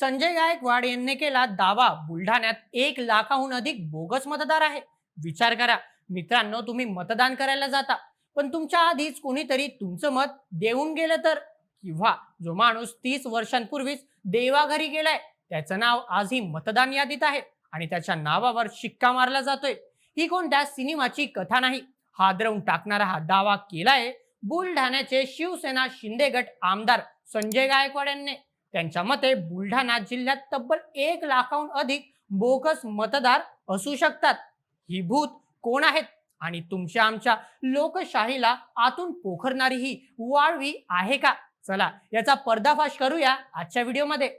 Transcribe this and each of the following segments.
संजय गायकवाड यांनी केला दावा. बुलढाण्यात एक लाखाहून अधिक बोगस मतदार आहे. विचार करा. मित्रांनो तुम्ही मतदान करायला जाता. पण तुमच्या आधीच कोणीतरी तुमचं मत देऊन गेलं तर? किंवा जो माणूस तीस वर्षांपूर्वीच देवाघरी गेलाय त्याचं नाव आजही मतदान यादीत आहे आणि त्याच्या नावावर शिक्का मारला जातोय. ही कोणत्या सिनेमाची कथा नाही? हादरवून टाकणारा हा दावा केलाय बुलढाण्याचे शिवसेना शिंदे गट आमदार संजय गायकवाड यांनी. त्यांच्या मते बुलढाणा जिल्ह्यात तब्बल एक लाखाहून अधिक बोगस मतदार असू शकतात. ही भूत कोण आहेत? आणि तुमच्या आमच्या लोकशाहीला आतून पोखरणारी ही वाळवी आहे का? चला याचा पर्दाफाश करूया आजच्या व्हिडिओमध्ये.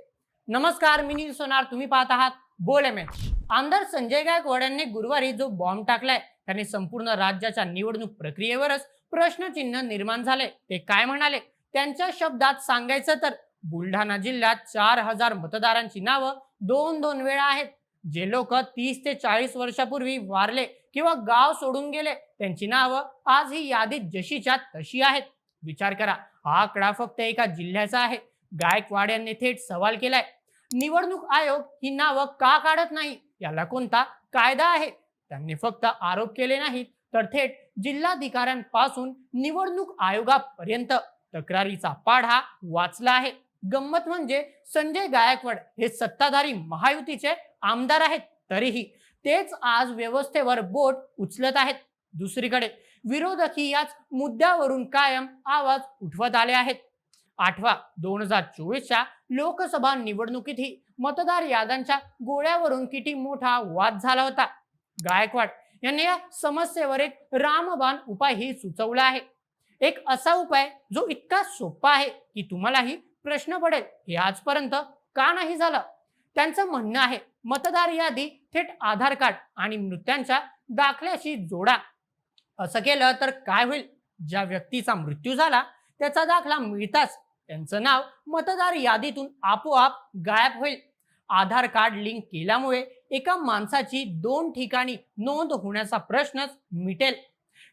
नमस्कार मी नील सोनार. तुम्ही पाहत आहात बोल एम आमदार संजय गायकवाड यांनी गुरुवारी जो बॉम्ब टाकलाय त्याने संपूर्ण राज्याच्या निवडणूक प्रक्रियेवरच प्रश्नचिन्ह निर्माण झाले. ते काय म्हणाले? त्यांच्या शब्दात सांगायचं तर बुलढाणा जिल्ह्यात चार हजार मतदारांची नावं दोन दोन वेळा आहेत. जे लोक तीस ते चाळीस वर्षापूर्वी वारले किंवा गाव सोडून गेले त्यांची नावं आज ही यादीत जशीच्या तशी आहेत. विचार करा हा आकडा फक्त एका जिल्ह्याचा आहे. गायकवाड यांनी थेट सवाल केलाय. निवडणूक आयोग ही नावं का काढत नाही? याला कोणता कायदा आहे? त्यांनी फक्त आरोप केले नाहीत तर थेट जिल्हाधिकाऱ्यांपासून निवडणूक आयोगापर्यंत तक्रारीचा पाढा वाचला आहे. गंमत म्हणजे संजय गायकवाड हे सत्ताधारी महायुतीचे आमदार आहेत तरीही तेच आज व्यवस्थेवर बोट उचलत आहेत. दुसरीकडे विरोधकही याच मुद्द्यावरून कायम आवाज उठवत आले आहेत. आठवा दोन हजार चोवीसच्या लोकसभा निवडणुकीतही मतदार याद्यांच्या गोळ्यावरून किती मोठा वाद झाला होता. गायकवाड यांनी या समस्येवर एक रामबाण उपायही सुचवला आहे. एक असा उपाय जो इतका सोपा आहे की तुम्हालाही प्रश्न पडेल. हे आजपर्यंत का नाही झालं? त्यांचं म्हणणं आहे मतदार यादी थेट आधार कार्ड आणि मृत्यांच्या दाखल्याशी जोडा. असं केलं तर काय होईल? ज्या व्यक्तीचा मृत्यू झाला त्याचा दाखला मिळताच त्यांचं नाव मतदार यादीतून आपोआप गायब होईल. आधार कार्ड लिंक केल्यामुळे एका माणसाची दोन ठिकाणी नोंद होण्याचा प्रश्नच मिटेल.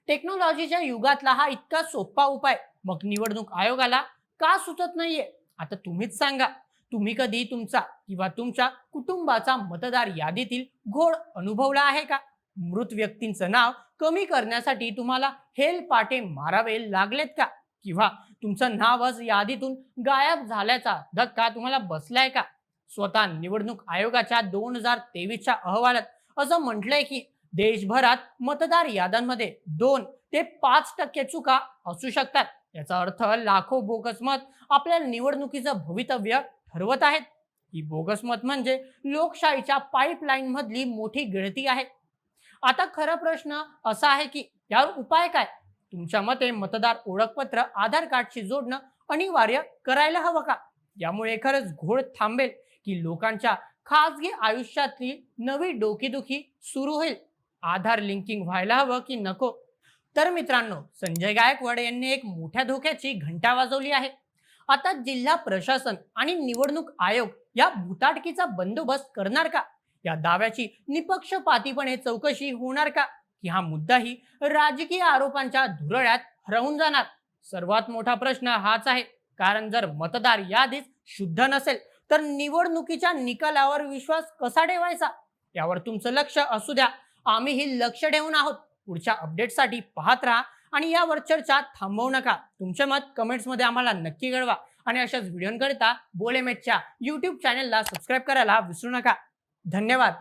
टेक्नॉलॉजीच्या युगातला हा इतका सोपा उपाय मग निवडणूक आयोगाला का सुचत नाहीये? आता तुम्हीच सांगा. तुम्ही कधी तुमचा किंवा तुमच्या कुटुंबाचा मतदार यादीतील घोळ अनुभवला आहे का? मृत व्यक्तींचं नाव कमी करण्यासाठी तुम्हाला हेल पाटे मारावे लागलेत का? किंवा तुमचं नावच यादीतून गायब झाल्याचा धक्का तुम्हाला बसलाय का? स्वतः निवडणूक आयोगाच्या दोन हजार तेवीसच्या अहवालात असं म्हटलंय की देशभरात मतदार याद्यांमध्ये दोन ते पाच टक्के चुका असू शकतात. याचा अर्थ लाखो बोगस मत आपल्या निवडणुकीचं भवितव्य ठरवत आहेत. ही बोगस मत म्हणजे लोकशाहीच्या पाईपलाईन मधली मोठी गळती आहे. आता खरा प्रश्न असा आहे की यावर उपाय काय? तुमच्या मते मतदार ओळखपत्र आधार कार्डशी जोडणं अनिवार्य करायला हवं का? यामुळे खरंच घोळ थांबेल की लोकांच्या खासगी आयुष्यातली नवी डोकीदुखी सुरू होईल. आधार लिंकिंग व्हायला हवं की नको? तर मित्रांनो संजय गायकवाड यांनी एक मोठ्या धोक्याची घंटा वाजवली आहे. आता जिल्हा प्रशासन आणि निवडणूक आयोग या भूताटकीचा बंदोबस्त करणार का? या दाव्याची निपक्षपातीपणे चौकशी होणार का? की हा मुद्दाही राजकीय आरोपांच्या धुरळ्यात हरवून जाणार? सर्वात मोठा प्रश्न हाच आहे. कारण जर मतदार यादीच शुद्ध नसेल तर निवडणुकीच्या निकालावर विश्वास कसा ठेवायचा? यावर तुमचं लक्ष असू द्या. आम्हीही लक्ष ठेवून आहोत. पुढच्या अपडेटसाठी पाहत राहा आणि यावर चर्चा थांबवू नका. तुमचे मत कमेंट्समध्ये आम्हाला नक्की कळवा आणि अशाच व्हिडिओंकरिता बोलेमेटच्या यूट्यूब चॅनलला सबस्क्राईब करायला विसरू नका. धन्यवाद.